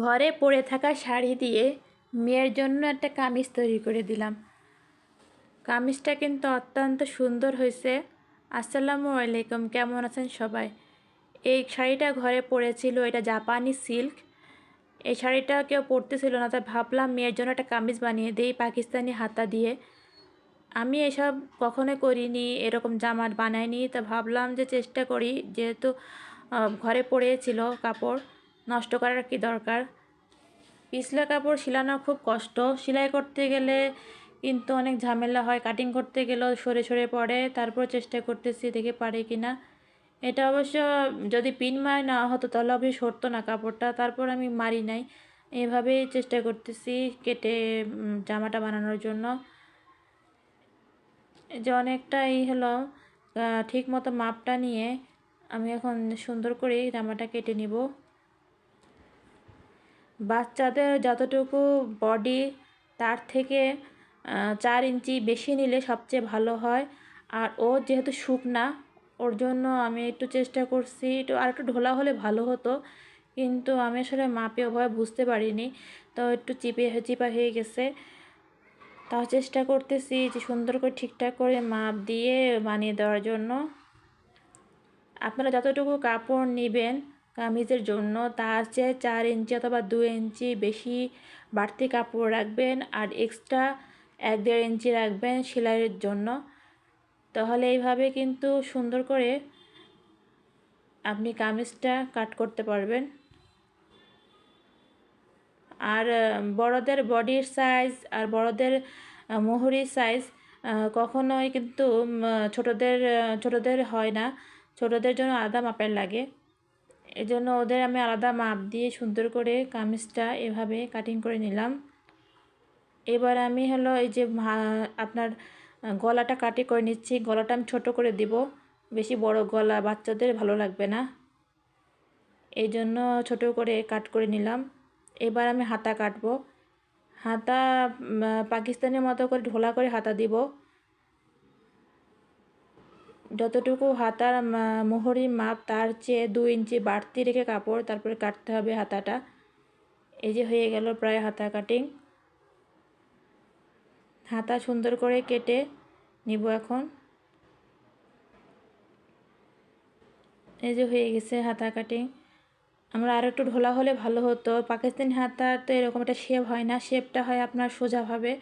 ঘরে পড়ে থাকা শাড়ি দিয়ে মেয়ের জন্য একটা কামিজ তৈরি করে দিলাম। কামিজটা কিন্তু অত্যন্ত সুন্দর হয়েছে। আসসালামু আলাইকুম, কেমন আছেন সবাই? এই শাড়িটা ঘরে পড়েছিল, এটা জাপানি সিল্ক। এই শাড়িটা কেউ পরতেছিল না, তাই ভাবলাম মেয়ের জন্য একটা কামিজ বানিয়ে দিই পাকিস্তানি হাতা দিয়ে। আমি এসব কখনো করিনি, এরকম জামা বানাইনি, তা ভাবলাম যে চেষ্টা করি, যেহেতু ঘরে পড়েছিল কাপড়। নষ্ট করার কি দরকার? পিছলা কাপড় সিলানো খুব কষ্ট। সেলাই করতে গেলে কিন্তু অনেক ঝামেলা হয়। কাটিং করতে গেলেও সরে সরে পড়ে। তারপর চেষ্টা করতেছি দেখে পারে কি না এটা অবশ্য যদি পিন মার না হতো তাহলে অবশ্যই সরতো না কাপড়টা। তারপর আমি মারি নাই। এভাবেই চেষ্টা করতেছি কেটে জামাটা বানানোর জন্য। যে অনেকটা এই হলো ঠিক মতো মাপটা নিয়ে আমি এখন সুন্দর করে জামাটা কেটে নিব। বাচ্চাদের যতটুকু বডি তার থেকে চার ইঞ্চি বেশি নিলে সবচেয়ে ভালো হয়। আর ও যেহেতু শুকনা, ওর জন্য আমি একটু চেষ্টা করছি, একটু আর একটু ঢোলা হলে ভালো হতো। কিন্তু আমি আসলে মাপে ওভাবে বুঝতে পারিনি, তো একটু চিপে, চিপা হয়ে গেছে। তাও চেষ্টা করতেছি যে সুন্দর করে ঠিকঠাক করে মাপ দিয়ে বানিয়ে দেওয়ার জন্য। আপনারা যতটুকু কাপড় নেবেন কামিজের জন্য তার চেয়ে চার ইঞ্চি অথবা দু ইঞ্চি বেশি বাড়তি কাপড় রাখবেন আর এক্সট্রা এক দেড় ইঞ্চি রাখবেন সেলাইয়ের জন্য। তাহলে এইভাবে কিন্তু সুন্দর করে আপনি কামিজটা কাট করতে পারবেন। আর বড়দের বডির সাইজ আর বড়দের মোহরির সাইজ কখনোই কিন্তু ছোটদের ছোটদের হয় না। ছোটদের জন্য আলাদা মাপের লাগে। এই জন্য ওদের আমি আলাদা মাপ দিয়ে সুন্দর করে কামিজটা এভাবে কাটিং করে নিলাম। এবার আমি হলো এই যে আপনার গলাটা কাটি করে নিচ্ছি। গলাটা আমি ছোট করে দিব। বেশি বড় গলা বাচ্চাদের ভালো লাগবে না। এই জন্য ছোটো করে কাট করে নিলাম। এবার আমি হাতা কাটবো। হাতা পাকিস্তানের মতো করে ঢোলা করে হাতা দিব। যতটুকু হাতার মোহরি মাপ, তার চেয়ে দু ইঞ্চি বাড়তি রেখে কাপড় তারপরে কাটতে হবে হাতাটা। এই যে হয়ে গেল প্রায় হাতা কাটিং হাতা সুন্দর করে কেটে নিব এখন। এই যে হয়ে গেছে হাতা কাটিং আমরা আর একটু ঢোলা হলে ভালো হতো। পাকিস্তানি হাতা তো এরকম একটা শেপ হয় না। শেপটা হয় আপনার সোজাভাবে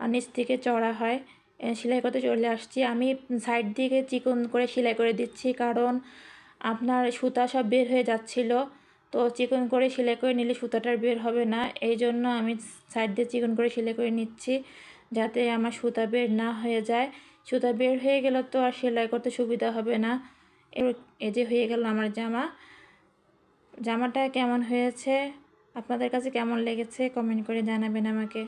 আর নিচ থেকে চড়া হয়। সেলাই করতে চলে আসছি। আমি সাইড দিকে চিকন করে সেলাই করে দিচ্ছি কারণ আপনার সুতা সব বের হয়ে যাচ্ছিল। তো চিকন করে সেলাই করে নিলে সুতাটার বের হবে না। এই জন্য আমি সাইড দিয়ে চিকন করে সেলাই করে নিচ্ছি যাতে আমার সুতা বের না হয়ে যায়। সুতা বের হয়ে গেলে তো আর সেলাই করতে সুবিধা হবে না। এই যে হয়ে গেল আমার জামা। জামাটা কেমন হয়েছে? আপনাদের কাছে কেমন লেগেছে? কমেন্ট করে জানাবেন আমাকে।